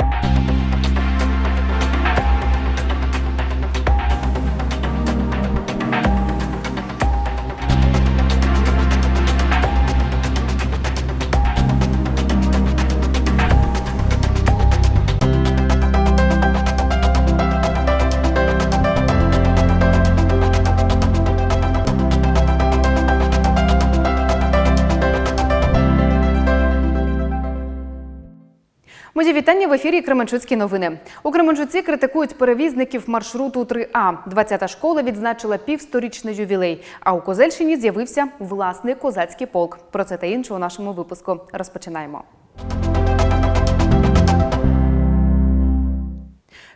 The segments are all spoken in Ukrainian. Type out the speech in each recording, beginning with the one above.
you Мої вітання в ефірі Кременчуцькі новини. У Кременчуці критикують перевізників маршруту 3А. 20-та школа відзначила півсторічний ювілей. А у Козельщині з'явився власний козацький полк. Про це та інше у нашому випуску. Розпочинаємо.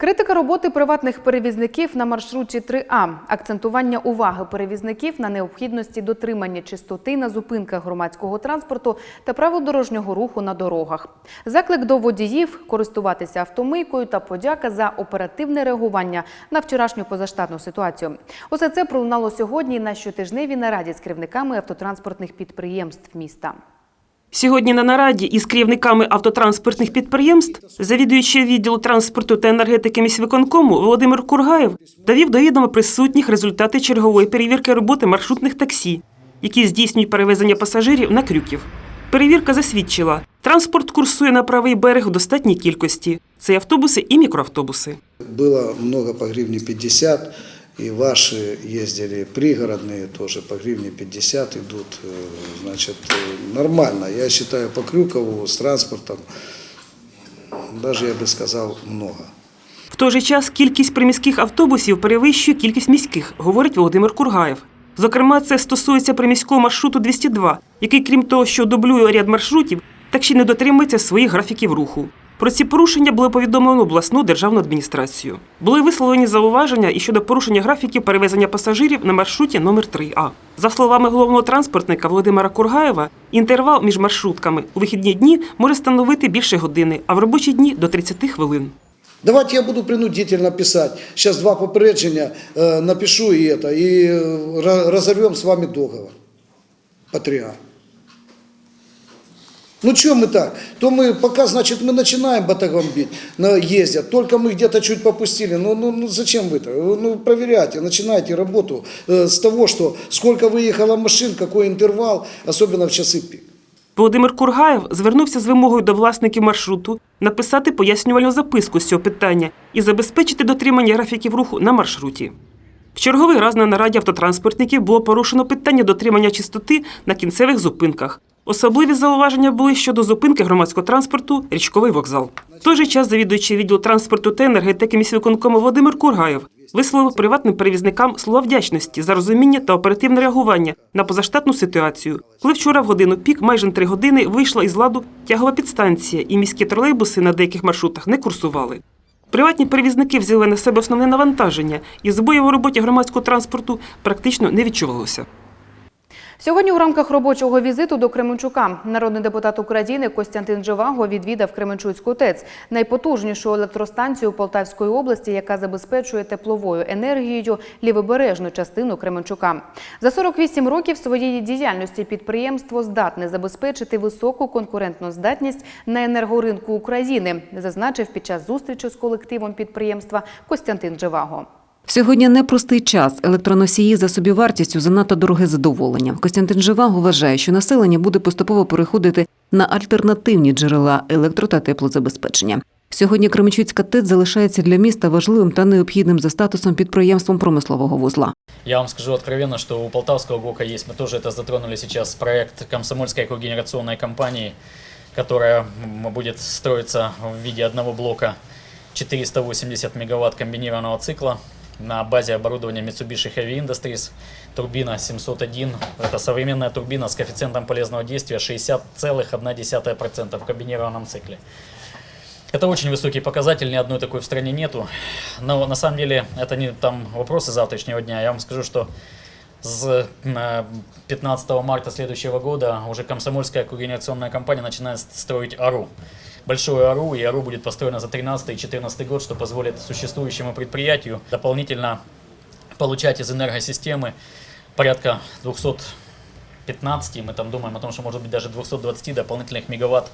Критика роботи приватних перевізників на маршруті 3А, акцентування уваги перевізників на необхідності дотримання чистоти на зупинках громадського транспорту та правил дорожнього руху на дорогах. Заклик до водіїв користуватися автомийкою та подяка за оперативне реагування на вчорашню позаштатну ситуацію. Усе це пролунало сьогодні на щотижневій нараді з керівниками автотранспортних підприємств міста. Сьогодні на нараді із керівниками автотранспортних підприємств, завідуючий відділу транспорту та енергетики міськвиконкому Володимир Кургаєв довів до відома присутніх результати чергової перевірки роботи маршрутних таксі, які здійснюють перевезення пасажирів на крюків. Перевірка засвідчила, транспорт курсує на правий берег у достатній кількості. Це автобуси і мікроавтобуси. Было много по гривне 50, и ваши ездили пригородные тоже по гривне 50 идут. э, Значит, э, нормально. Я считаю, по Крюкову с транспортом, даже я бы сказал, много. В той же час кількість приміських автобусів перевищує кількість міських, говорить Володимир Кургаєв. Зокрема, це стосується приміського маршруту 202, який, крім того, що дублює ряд маршрутів, так ще й не дотримується своїх графіків руху. Про ці порушення було повідомлено обласну державну адміністрацію. Були висловлені зауваження і щодо порушення графіків перевезення пасажирів на маршруті номер 3А. За словами головного транспортника Володимира Кургаєва, інтервал між маршрутками у вихідні дні може становити більше години, а в робочі дні до 30 хвилин. Давайте я буду принудительно писать. Сейчас два попереджения э, напишу и это, и э, ра- разорвем с вами договор. По 3А. Ну что мы так? То мы пока, значит, мы начинаем батагом бить, на, ездят, только мы где-то чуть попустили. Ну, ну, ну зачем вы-то? Ну, проверяйте, начинайте работу э, с того, что сколько выехало машин, какой интервал, особенно в часы пик. Володимир Кургаєв звернувся з вимогою до власників маршруту написати пояснювальну записку з цього питання і забезпечити дотримання графіків руху на маршруті. В черговий раз на нараді автотранспортників було порушено питання дотримання чистоти на кінцевих зупинках. Особливі зауваження були щодо зупинки громадського транспорту річковий вокзал. В той же час завідуючий відділ транспорту та енергетики міськвиконкому Володимир Кургаєв висловив приватним перевізникам слова вдячності за розуміння та оперативне реагування на позаштатну ситуацію, коли вчора в годину пік майже три години вийшла із ладу тягова підстанція, і міські тролейбуси на деяких маршрутах не курсували. Приватні перевізники взяли на себе основне навантаження, і збоїв у роботі громадського транспорту практично не відчувалося. Сьогодні у рамках робочого візиту до Кременчука народний депутат України Костянтин Живаго відвідав Кременчуцьку ТЕЦ, найпотужнішу електростанцію Полтавської області, яка забезпечує тепловою енергією лівобережну частину Кременчука. За 48 років своєї діяльності підприємство здатне забезпечити високу конкурентну здатність на енергоринку України, зазначив під час зустрічі з колективом підприємства Костянтин Живаго. Сьогодні непростий час. Електроносії за собівартістю занадто дороге задоволення. Костянтин Живаго вважає, що населення буде поступово переходити на альтернативні джерела електро та теплозабезпечення. Сьогодні Кременчуцька ТЕЦ залишається для міста важливим та необхідним за статусом підприємством промислового вузла. Я вам скажу откровенно, что у Полтавского ГОКа есть, мы тоже это затронули сейчас, проект комсомольской когенерационной компании, которая м, будет строиться в виде одного блока 480 мегаватт комбинированного цикла на базе оборудования Mitsubishi Heavy Industries. Турбина 701. Это современная турбина с коэффициентом полезного действия 60,1% в комбинированном цикле. Это очень высокий показатель, ни одной такой в стране нету. Но на самом деле это не там вопросы завтрашнего дня. Я вам скажу, что с э, 15 марта следующего года уже комсомольская когенерационная компания начинает строить АРУ. Большое АРУ, и АРУ будет построено за 13 и 14 год, что позволит существующему предприятию дополнительно получать из энергосистемы порядка 215, мы там думаем о том, что может быть даже 220 дополнительных мегаватт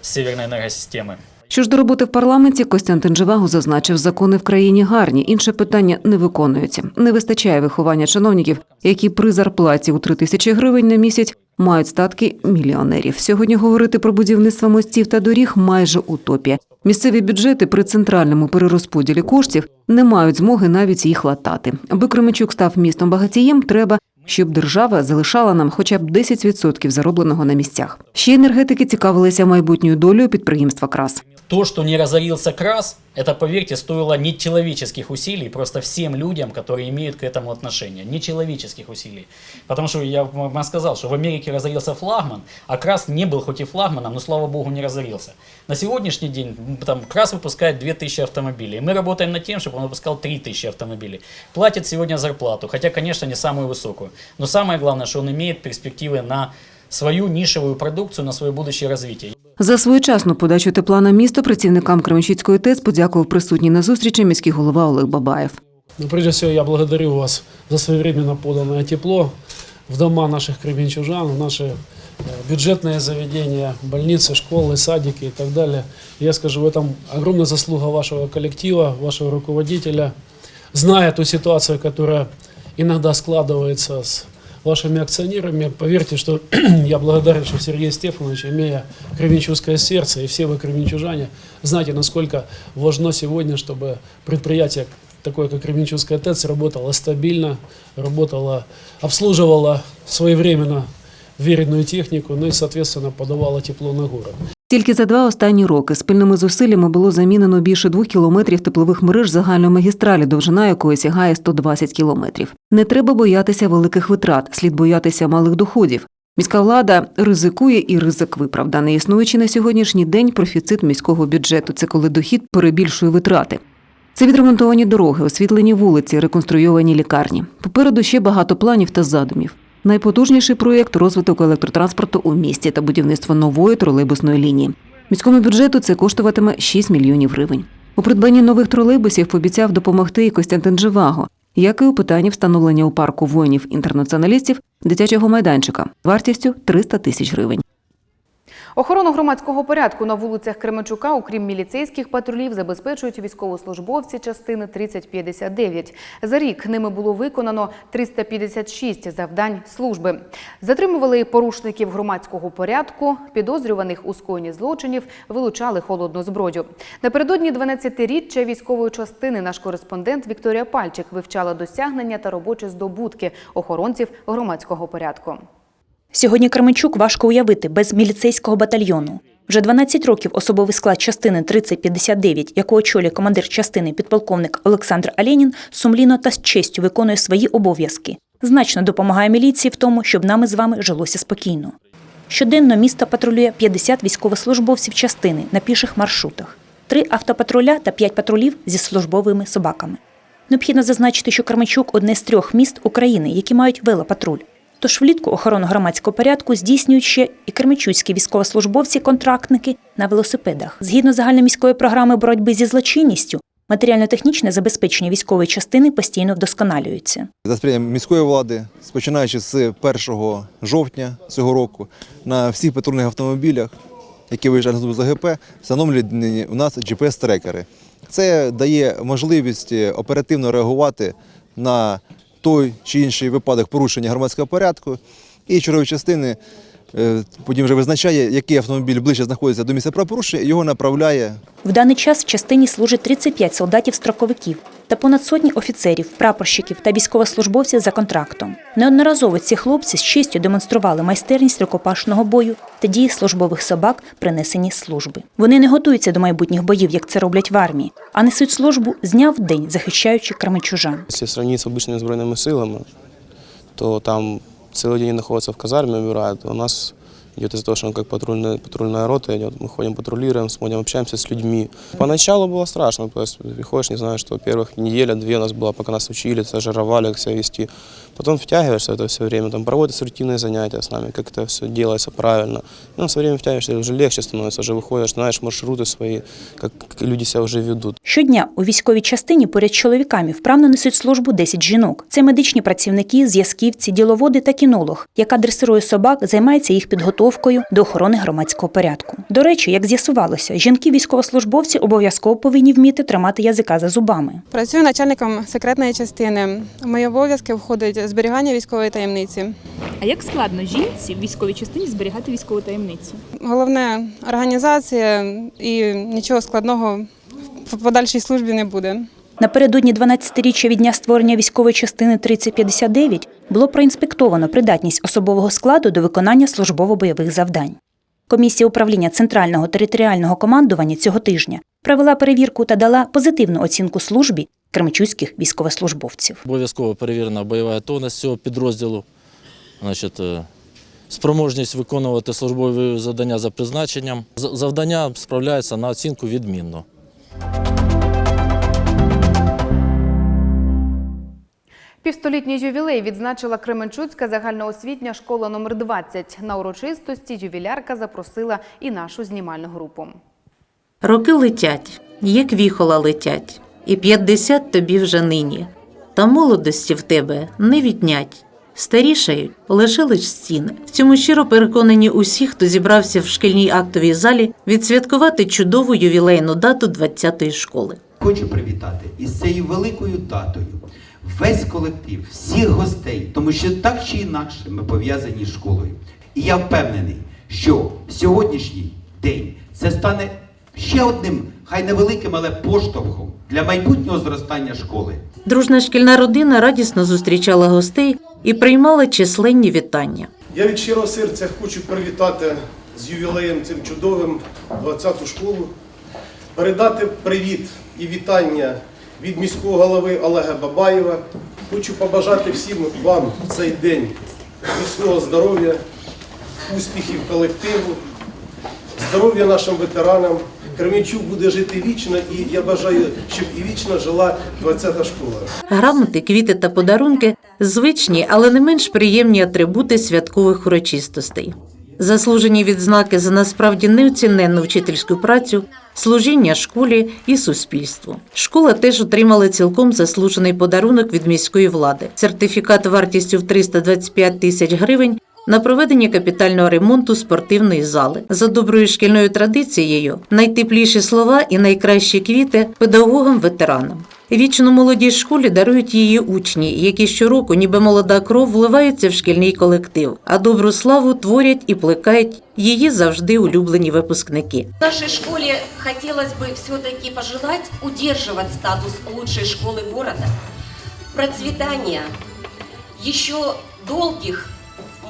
с северной энергосистемы. Що ж до роботи в парламенті, Костянтин Живаго зазначив, закони в країні гарні. Інше питання не виконуються. Не вистачає виховання чиновників, які при зарплаті у 3 тисячі гривень на місяць мають статки мільйонерів. Сьогодні говорити про будівництво мостів та доріг майже утопія. Місцеві бюджети при центральному перерозподілі коштів не мають змоги навіть їх латати. Аби Кременчук став містом багатієм, треба. Щоб держава залишала нам хоча б 10% заробленого на місцях. Ще енергетики цікавилися майбутньою долею підприємства Крас. То, что не разорился крас, это, поверьте, стоило нечеловеческих усилий просто всем людям, которые имеют к этому отношение. Нечеловеческих усилий. Потому что я вам сказал, что в Америке разорился флагман, а крас не был хоть и флагманом, но, слава богу, не разорился. На сегодняшний день там, крас выпускает 2000 автомобилей. Мы работаем над тем, чтобы он выпускал 3000 автомобилей. Платит сегодня зарплату, хотя, конечно, не самую высокую. Но самое главное, что он имеет перспективы на свою нишевую продукцию, на свое будущее развитие. За своєчасну подачу тепла на місто працівникам Кременчуцької ТЕЦ подякував присутній на зустрічі міський голова Олег Бабаєв. Но прежде всего я благодарю вас за своевременно поданное тепло в дома наших кременчужан, в наши э, бюджетные заведения, больницы, школы, садики и так далее. Я скажу, в этом огромная заслуга вашего коллектива, вашего руководителя. Зная ту ситуацию, которая иногда складывается с вашими акционерами, поверьте, что я благодарен, что Сергей Стефанович, имея кременчужское сердце, и все вы кременчужане, знаете, насколько важно сегодня, чтобы предприятие такое, как Кременчугская ТЭЦ, работала стабильно, работала, обслуживала своевременно веренную технику, ну и, соответственно, подавала тепло на город. Тільки за два останні роки спільними зусиллями було замінено більше двох кілометрів теплових мереж загальної магістралі, довжина якої сягає 120 кілометрів. Не треба боятися великих витрат, слід боятися малих доходів. Міська влада ризикує і ризик виправданий. Існуючи на сьогоднішній день профіцит міського бюджету. Це коли дохід перебільшує витрати. Це відремонтовані дороги, освітлені вулиці, реконструйовані лікарні. Попереду ще багато планів та задумів. Найпотужніший проєкт розвиток електротранспорту у місті та будівництво нової тролейбусної лінії. Міському бюджету це коштуватиме 6 мільйонів гривень. У придбанні нових тролейбусів пообіцяв допомогти і Костянтин Живаго, як і у питанні встановлення у парку воїнів-інтернаціоналістів дитячого майданчика вартістю 300 тисяч гривень. Охорону громадського порядку на вулицях Кременчука, окрім міліцейських патрулів, забезпечують військовослужбовці частини 3059. За рік ними було виконано 356 завдань служби. Затримували порушників громадського порядку, підозрюваних у скоєнні злочинів, вилучали холодну зброю. Напередодні 12-річчя військової частини наш кореспондент Вікторія Пальчик вивчала досягнення та робочі здобутки охоронців громадського порядку. Сьогодні Кременчук важко уявити без міліцейського батальйону. Вже 12 років особовий склад частини 3059, яку очолює командир частини підполковник Олександр Аленін, сумлінно та з честю виконує свої обов'язки. Значно допомагає міліції в тому, щоб нами з вами жилося спокійно. Щоденно місто патрулює 50 військовослужбовців частини на піших маршрутах, три автопатруля та п'ять патрулів зі службовими собаками. Необхідно зазначити, що Кременчук – одне з трьох міст України, які мають велопатруль. Тож влітку охорону громадського порядку здійснюють ще і кременчуцькі військовослужбовці-контрактники на велосипедах. Згідно загальноміської програми боротьби зі злочинністю, матеріально-технічне забезпечення військової частини постійно вдосконалюється. За сприянням міської влади, починаючи з 1 жовтня цього року, на всіх патрульних автомобілях, які виїжджають з АГП, встановлені у нас GPS-трекери. Це дає можливість оперативно реагувати на той чи інший випадок порушення громадського порядку. І чергові частини потім вже визначає, який автомобіль ближче знаходиться до місця правопорушення, і його направляє В даний час в частині служить 35 солдатів-строковиків та понад сотні офіцерів, прапорщиків та військовослужбовців за контрактом. Неодноразово ці хлопці з честю демонстрували майстерність рукопашного бою та дії службових собак при несенні служби. Вони не готуються до майбутніх боїв, як це роблять в армії, а несуть службу з дня в день, захищаючи кременчужан. Если сравнить с обычными сбройными силами, то там целый день находятся в казарме, умирают. У нас идет из-за того, что он как патрульная, патрульная рота идет. Мы ходим, патрулируем, смотрим, общаемся с людьми. Поначалу было страшно, то есть приходишь, не знаю, что первых неделя-две у нас была, пока нас учили, стажировали, как себя вести. Потом втягиваешься в это все время, там проводятся рутинные занятия с нами, как это все делается правильно. И ну, со временем втягиваешься, уже легче становится, уже выходишь, знаешь маршруты свои, как, как люди себя уже ведут. Щодня у військовій частині поряд з чоловіками вправно несуть службу 10 жінок. Це медичні працівники, зв'язківці, діловоди та кінолог, яка дресирує собак, займається їх підготовкою підготовкою до охорони громадського порядку. До речі, як з'ясувалося, жінки-військовослужбовці обов'язково повинні вміти тримати язика за зубами. Працюю начальником секретної частини. В мої обов'язки входить зберігання військової таємниці. А як складно жінці в військовій частині зберігати військову таємницю? Головне організація і нічого складного в подальшій службі не буде. Напередодні 12-річчя від дня створення військової частини 3059 було проінспектовано придатність особового складу до виконання службово-бойових завдань. Комісія управління Центрального територіального командування цього тижня провела перевірку та дала позитивну оцінку службі кременчуцьких військовослужбовців. Обов'язково перевірена бойова готовність цього підрозділу, значить, е, спроможність виконувати службові завдання за призначенням. Завдання справляються на оцінку відмінно. Півстолітній ювілей відзначила Кременчуцька загальноосвітня школа номер 20 На урочистості ювілярка запросила і нашу знімальну групу. Роки летять, як віхола летять, і п'ятдесят тобі вже нині. Та молодості в тебе не віднять. Старішають лише лиш стіни. В цьому щиро переконані усі, хто зібрався в шкільній актовій залі відсвяткувати чудову ювілейну дату 20-ї школи. Хочу привітати із цією великою датою весь колектив, всіх гостей, тому що так чи інакше ми пов'язані з школою. І я впевнений, що сьогоднішній день це стане ще одним, хай невеликим, але поштовхом для майбутнього зростання школи. Дружна шкільна родина радісно зустрічала гостей і приймала численні вітання. Я від щирого серця хочу привітати з ювілеєм цим чудовим 20-ту школу, передати привіт і вітання від міського голови Олега Бабаєва. Хочу побажати всім вам цей день міцного здоров'я, успіхів колективу, здоров'я нашим ветеранам. Кременчук буде жити вічно, і я бажаю, щоб і вічно жила 20-та школа. Грамоти, квіти та подарунки звичні, але не менш приємні атрибути святкових урочистостей. Заслужені відзнаки за насправді неоціненну вчительську працю, служіння школі і суспільству. Школа теж отримала цілком заслужений подарунок від міської влади сертифікат вартістю в 325 тисяч гривень на проведення капітального ремонту спортивної зали. За доброю шкільною традицією найтепліші слова і найкращі квіти педагогам-ветеранам. Вічно молодій школі дарують її учні, які щороку, ніби молода кров, вливаються в шкільний колектив, а добру славу творять і плекають її завжди улюблені випускники. Нашей школе хотелось бы все-таки пожелать удерживать статус лучшей школы города, процветания, еще долгих,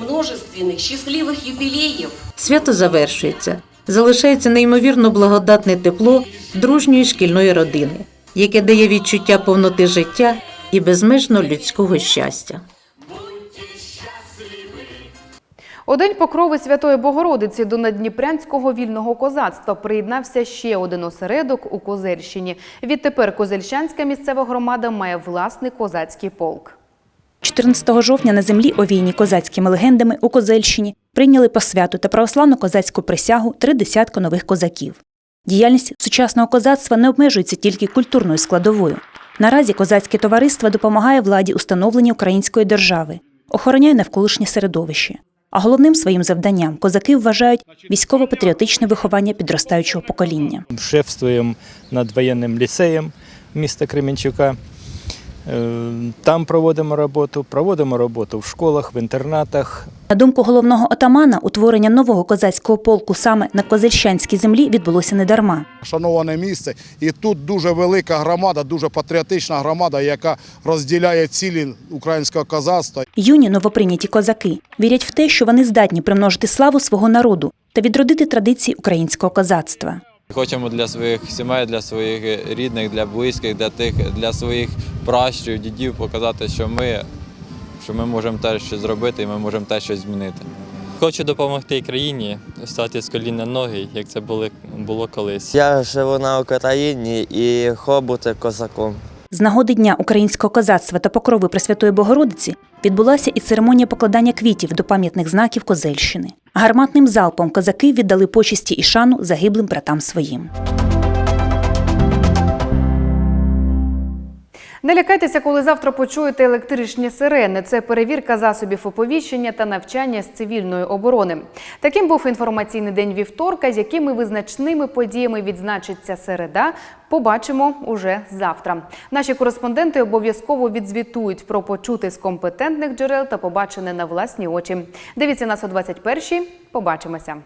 множественных, счастливых юбилеев. Свято завершується. Залишається неймовірно благодатне тепло дружньої шкільної родини, яке дає відчуття повноти життя і безмежно людського щастя. У день покрови Святої Богородиці до Надніпрянського вільного козацтва приєднався ще один осередок у Козельщині. Відтепер Козельщанська місцева громада має власний козацький полк. 14 жовтня на землі, овійні козацькими легендами у Козельщині, прийняли посвяту та православну козацьку присягу три десятка нових козаків. Діяльність сучасного козацтва не обмежується тільки культурною складовою. Наразі козацьке товариство допомагає владі у української держави, охороняє навколишнє середовище. А головним своїм завданням козаки вважають військово-патріотичне виховання підростаючого покоління. шефствуємо над воєнним ліцеєм міста Кременчука. Е, Там проводимо роботу, проводимо роботу в школах, в інтернатах. На думку головного отамана, утворення нового козацького полку саме на козельщанській землі відбулося недарма. шановане місце. І тут дуже велика громада, дуже патріотична громада, яка розділяє цілі українського козацтва. Юні новоприйняті козаки вірять в те, що вони здатні примножити славу свого народу та відродити традиції українського козацтва. Хочемо для своїх сімей, для своїх рідних, для близьких, для тих, для своїх пращурів, дідів показати, що ми, що ми можемо теж щось зробити і ми можемо теж щось змінити. Хочу допомогти країні стати з колін на ноги, як це було, було колись. Я живу на Україні і хобути бути козаком. З нагоди Дня українського козацтва та покрови Пресвятої Богородиці відбулася і церемонія покладання квітів до пам'ятних знаків Козельщини. Гарматним залпом козаки віддали почесті і шану загиблим братам своїм. Не лякайтеся, коли завтра почуєте електричні сирени. Це перевірка засобів оповіщення та навчання з цивільної оборони. Таким був інформаційний день вівторка, з якими визначними подіями відзначиться середа. Побачимо уже завтра. Наші кореспонденти обов'язково відзвітують про почути з компетентних джерел та побачене на власні очі. Дивіться нас о 21-й. Побачимося.